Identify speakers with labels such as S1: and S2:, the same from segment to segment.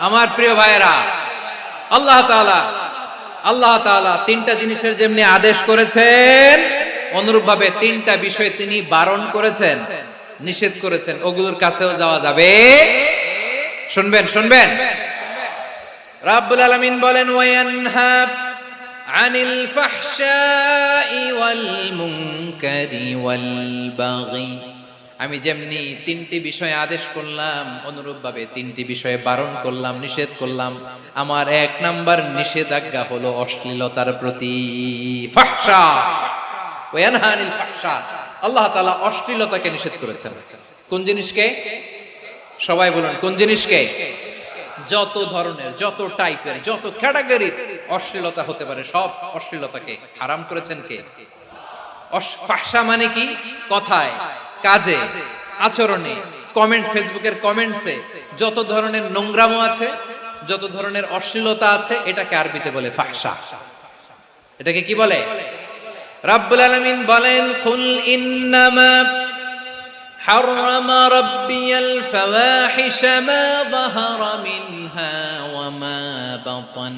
S1: আমার প্রিয় ভাইয়েরা, আল্লাহ তাআলা আল্লাহ তাআলা তিনটা জিনিসের যেমনি আদেশ করেছেন অনুরূপ ভাবে তিনটা বিষয় তিনি বারণ করেছেন, নিষেধ করেছেন, ওগুলোর কাছেও যাওয়া যাবে। শুনবেন শুনবেন? রাব্বুল আলামিন বলেন ওয়ায়ানহা ওয়াল মুনকারি ওয়াল বাগি। আমি যেমনি তিনটি বিষয়ে আদেশ করলাম, অনুরূপভাবে তিনটি বিষয়ে বারণ করলাম, নিষেধ করলাম, আমার এক নাম্বার নিষেধাজ্ঞা হলো অশ্লীলতার প্রতি আল্লাহ তাআলা অশ্লীলতাকে নিষেধ করেছেন। কোন জিনিসকে? সবাই বলুন, কোন জিনিসকে? যত ধরনের, যত টাইপের যত ক্যাটাগরির অশ্লীলতা হতে পারে, সব অশ্লীলতাকে হারাম করেছেন কে? ফাহশা মানে কি? কথায়, কাজে, আচরণে কমেন্ট ফেসবুকের কমেন্টসে যত ধরনের নোংরামো আছে, যত ধরনের অশ্লীলতা আছে, এটাকে আরবিতে বলে ফাহশা এটাকে কি বলে? রাব্বুল আলামিন বলেন, কুল ইন্নামা حرم ربي الفواحش ما ظهر منها وما بطن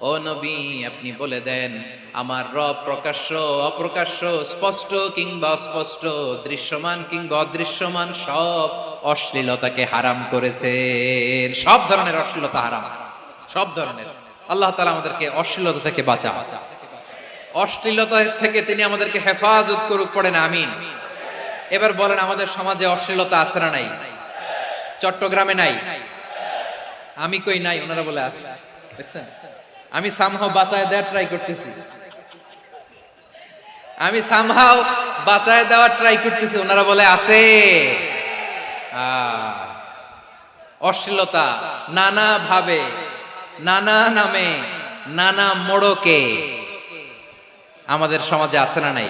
S1: ও নবী আপনি বলে দেন আমার রব প্রকাশ্য অপ্রকাশ্য স্পষ্ট কিংবা অস্পষ্ট দৃশ্যমান কিংবা অদৃশ্যমান সব অশ্লীলতাকে হারাম করেছেন সব ধরনের অশ্লীলতা হারাম সব ধরনের আল্লাহ তাআলা আমাদেরকে অশ্লীলতা থেকে বাঁচা অশ্লীলতা থেকে তিনি আমাদেরকে হেফাজত করুক পড়েন আমিন এবার বলেন, আমাদের সমাজে অশ্লীলতা না নাই? চট্টগ্রামে নাই? আমি কই নাই? ওনারা বলে আছে। দেখছেন? আমি সামহাও বাঁচায় দেওয়ার ট্রাই করতেছি। আমি সামহাও বাঁচায় দেওয়ার ট্রাই করতেছি। ওনারা বলে আছে। অশ্লীলতা নানা ভাবে নানা নামে, নানা মোড়কে আমাদের সমাজে আছে না নাই?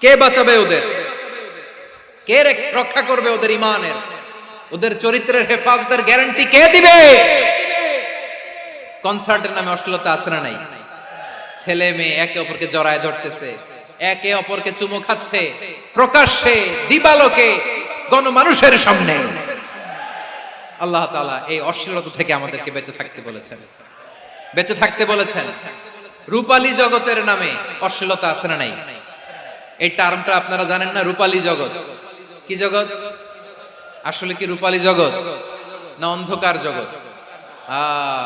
S1: কে বাঁচাবে ওদের? কে রক্ষা করবে ওদের ইমানের? ওদের চরিত্রের হেফাজতের গ্যারান্টি কে দিবে? কনসার্টের নামে অশ্লীলতা না নাই? ছেলে মেয়ে একে অপরকে জড়ায় ধরতেছে, একে অপরকে চুমো খাচ্ছে, প্রকাশ্যে দিবালোকে গণমানুষের সামনে। আল্লাহ তাআলা এই অশ্লীলতা থেকে আমাদেরকে বেঁচে থাকতে বলেছেন। বেঁচে থাকতে বলেছেন। রূপালী জগতের নামে অশ্লীলতা না নাই? এই টার্মটা আপনারা জানেন না, রূপালী জগৎ। কি জগৎ? আসলে কি রূপালী জগৎ? না অন্ধকার জগৎ?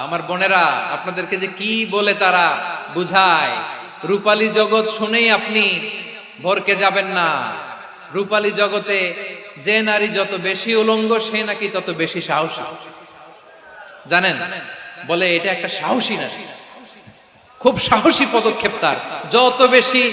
S1: আমার বোনেরা, আপনাদেরকে যে কি বলে তারা বুঝায়। রূপালী জগৎ শুনেই আপনি ভরকে যাবেন না। রূপালী জগতে যে নারী যত বেশি উলঙ্গ, সে নাকি তত বেশি সাহসী। জানেন? বলে এটা একটা সাহসী নারী। খুব সাহসী পদক্ষেপ তার। যত বেশি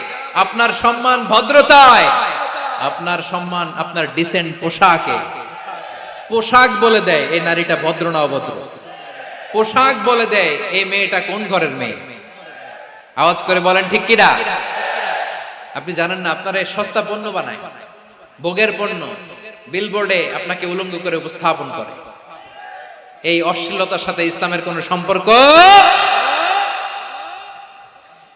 S1: আপনার সম্মান ভদ্রতায়, আপনার সম্মান আপনার ডিসেন্ট পোশাকে। পোশাক বলে দেয়, এই নারীটা ভদ্র না অভদ্র? পোশাক বলে দেয়, এই মেয়েটা কোন ঘরের মেয়ে? আওয়াজ করে বলেন, ঠিক কিনা? আপনি জানেন না, আপনারা সস্তা পণ্য বানায়, ভোগের পণ্য বিলবোর্ডে আপনাকে উলঙ্গ করে উপস্থাপন করে। এই অশ্লীলতার সাথে ইসলামের কোনো সম্পর্ক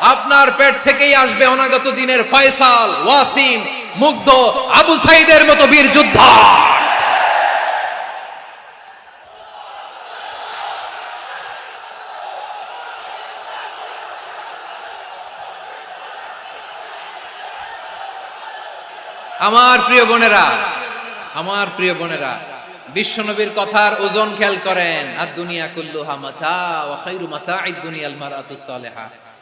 S1: আপনার পেট থেকেই আসবে অনাগত দিনের ফয়সাল, ওয়াসিম, মুগ্ধ, আবু সাইদের মতো বীর যোদ্ধা। আমার প্রিয় বোনেরা, আমার প্রিয় বোনেরা, বিশ্বনবীর কথার ওজন খেয়াল করেন। আর দুনিয়া কুল্লু হামাচা ওয়া খাইরু মাতাঈদ দুনিয়াল মারাতুস সালেহা।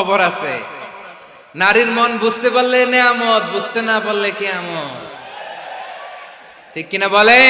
S1: খবর আছে। নারীর মন বুঝতে পারলে নেয়ামত বুঝতে না পারলে কেয়ামত। ঠিক কিনা বলে